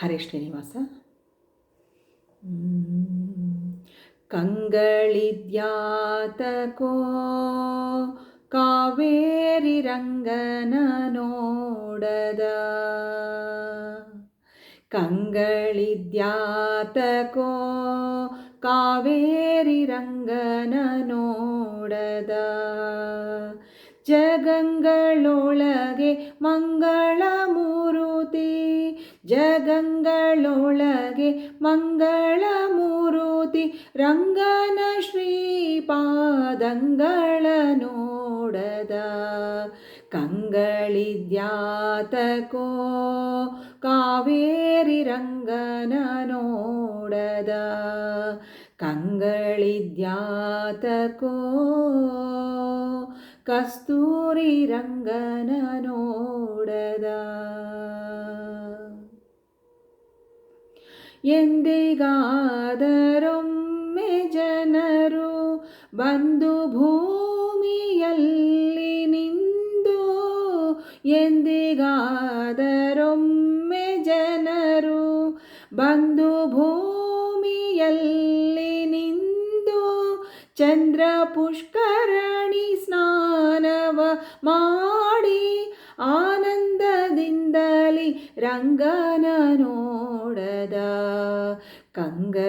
ಹರೇ ಶ್ರೀನಿವಾಸ. ಕಂಗಳಿದ್ಯಾತಕೋ ಕಾವೇರಿ ರಂಗನ ನೋಡದ. ಕಂಗಳಿದ್ಯಾತಕೋ ಕಾವೇರಿ ರಂಗನ ನೋಡದ. ಜಗಂಗಳೊಳಗೆ ಮಂಗಳ ಮೂರುತಿ ಜಗಂಗಳೊಳಗೆ ಮಂಗಳ ಮೂರುತಿ ರಂಗನ ಶ್ರೀಪಾದಂಗಳ ನೋಡದ. ಕಂಗಳಿದ್ಯಾತಕೋ ಕಾವೇರಿ ರಂಗನ ನೋಡದ. ಕಂಗಳಿದ್ಯಾತಕೋ ಕಸ್ತೂರಿ ರಂಗನ ನೋಡದ. ಎಂದಿಗಾದರೊಮ್ಮೆ ಜನರು ಬಂದು ಭೂಮಿಯಲ್ಲಿ ನಿಂದು. ಎಂದಿಗಾದರೊಮ್ಮೆ ಜನರು ಬಂದು ಭೂಮಿಯಲ್ಲಿ ನಿಂದು. ಚಂದ್ರ ಪುಷ್ಕರಣಿ ಸ್ನಾನವ ಮಾಡಿ ಆನಂದದಿಂದಲಿ ರಂಗನ ನೋಡದ ಕಂಗಳಿದ್ಯಾತಕೋ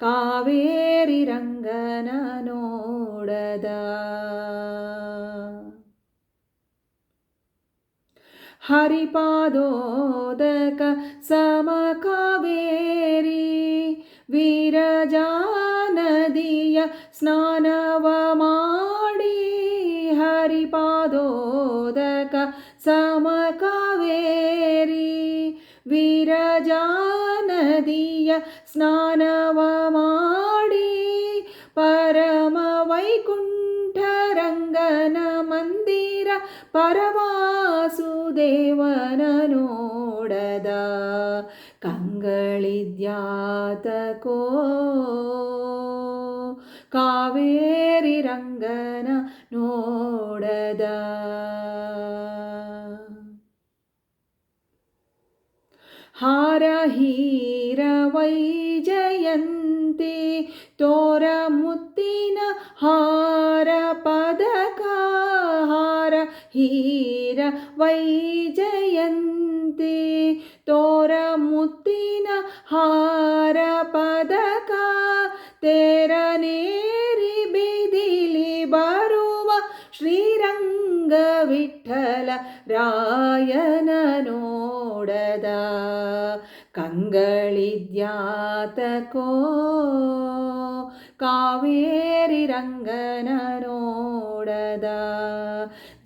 ಕಾವೇರಿ ರಂಗನ ನೋಡದ ಹರಿಪಾದೋದಕ ಸಮಕಾವೇರಿ ವೀರಜಾ ನದಿಯ ಸ್ನಾನವ ಮಾಡಿ ಹರಿಪಾದೋದಕ ಸಮಕಾವೇರಿ ವೀರಜಾ ನದಿಯ ಸ್ನಾನವ ಮಾಡಿ ಪರಮ ವೈಕುಂಠ ರಂಗನ ಮಂದಿರ ಪರವಾಸುದೇವನ ನೋಡದ ಕಂಗಳಿದ್ಯಾತಕೋ ಕಾವೇರಿ ರಂಗನ ನೋಡದ ಹಾರ ಹೀರ ವೈಜಯಂತಿ ತೋರ ಮುತ್ತಿನ ಹಾರ ಪದಕ ಹಾರ ಹೀರ ವೈಜಯಂತಿ ತೋರ ಮುತ್ತಿನ ಹಾರ ಪದಕ ತೇರನೇರಿ ವಿಠಲ ರಾಯನ ನೋಡದ ಕಂಗಳಿದ್ಯಾತಕೋ ಕಾವೇರಿ ರಂಗನ ನೋಡದ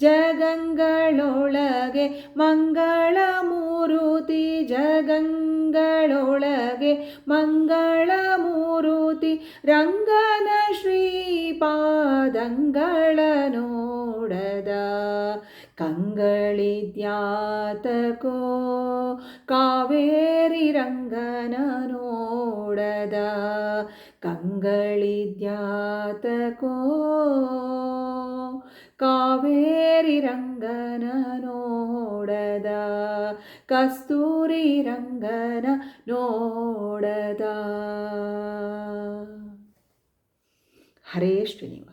ಜಗಂಗಳೊಳಗೆ ಮಂಗಳ ಮೂರುತಿ ಜಗಂಗಳೊಳಗೆ ಮಂಗಳ ಮೂರುತಿ ರಂಗನ ಶ್ರೀಪಾದಂಗಳ ನೋಡದ ಕಂಗಳಿದ್ಯಾತಕೋ ಕಾವೇರಿ ರಂಗನ ನೋಡದ. ಕಂಗಳಿದ್ಯಾತಕೋ ಕಾವೇರಿ ರಂಗನ ನೋಡದ. ಕಸ್ತೂರಿ ರಂಗನ ನೋಡದ. ಹರೇ ಶ್ರೀನಿವಾಸ